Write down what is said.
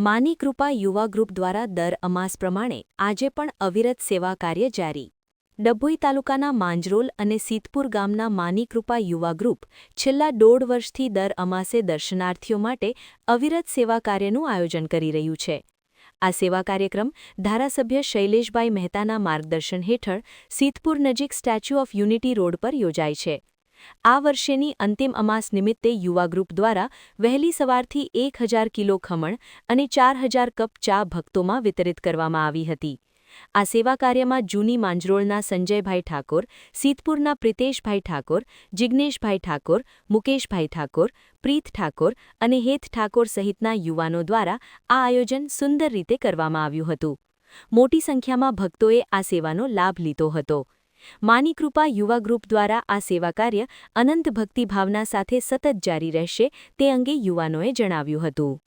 માની કૃપા યુવા ગ્રુપ દ્વારા દર અમાસ પ્રમાણે આજે પણ અવિરત સેવા કાર્ય જારી. ડભોઈ તાલુકાના માંજરોલ અને સીતપુર ગામના માની કૃપા યુવા ગ્રુપ છેલ્લા દોઢ વર્ષથી દર અમાસે દર્શનાર્થીઓ માટે અવિરત સેવા કાર્યનું આયોજન કરી રહ્યું છે. આ સેવા કાર્યક્રમ ધારાસભ્ય શૈલેષભાઈ મહેતાના માર્ગદર્શન હેઠળ સીતપુર નજીક સ્ટેચ્યુ ઓફ યુનિટી રોડ પર યોજાય છે. આ વર્ષેની અંતિમ અમાસ નિમિત્તે યુવા ગ્રુપ દ્વારા વહેલી સવારથી એક હજાર કિલો ખમણ અને ચાર હજાર કપ ચા ભક્તોમાં વિતરિત કરવામાં આવી હતી. આ સેવા કાર્યમાં જૂની માંજરોળના સંજયભાઈ ઠાકોર, સીતપુરના પ્રિતેશભાઈ ઠાકોર જિજ્ઞેશભાઈ ઠાકોર, મુકેશભાઈ ઠાકોર, પ્રીત ઠાકોર અને હેત ઠાકોર સહિતના યુવાનો દ્વારા આ આયોજન સુંદર રીતે કરવામાં આવ્યું હતું. મોટી સંખ્યામાં ભક્તોએ આ સેવાનો લાભ લીધો હતો. માની કૃપા યુવા ગ્રુપ દ્વારા આ સેવા કાર્ય અનંત ભક્તિભાવના સાથે સતત જારી રહેશે તે અંગે યુવાનોએ જણાવ્યું હતું.